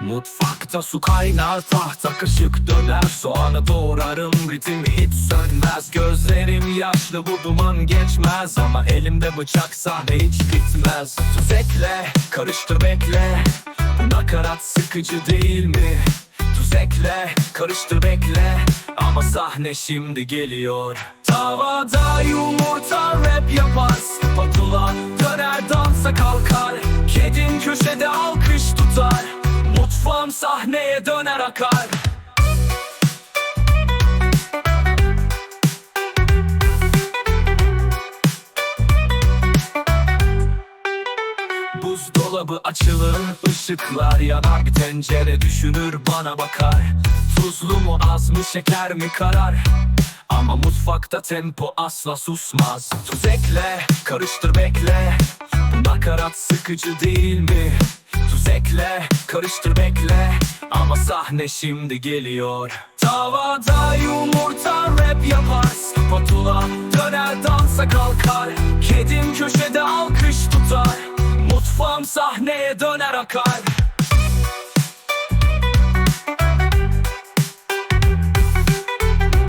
Mutfakta su kaynar tahta kaşık döner. Soğanı doğrarım ritim hiç sönmez. Gözlerim yaşlı bu duman geçmez. Ama elimde bıçak sahne hiç bitmez. Tuz ekle karıştır bekle. Bu nakarat sıkıcı değil mi? Tuz ekle karıştır bekle. Ama sahne şimdi geliyor. Tavada yumurta rap yapar. Spatula döner dansa kalkar. Kedim köşede Mutfağım sahneye döner akar. Buzdolabı açılır, ışıklar yanar Bir tencere düşünür bana bakar. Tuzlu mu az mı şeker mi karar? Ama mutfakta tempo asla susmaz. Tuz ekle, karıştır bekle. Bu nakarat sıkıcı değil mi? Tuz ekle, karıştır bekle. Ama sahne şimdi geliyor. Tavada yumurta rap yapar Spatula döner dansa kalkar. Kedim köşede alkış tutar. Mutfağım sahneye döner akar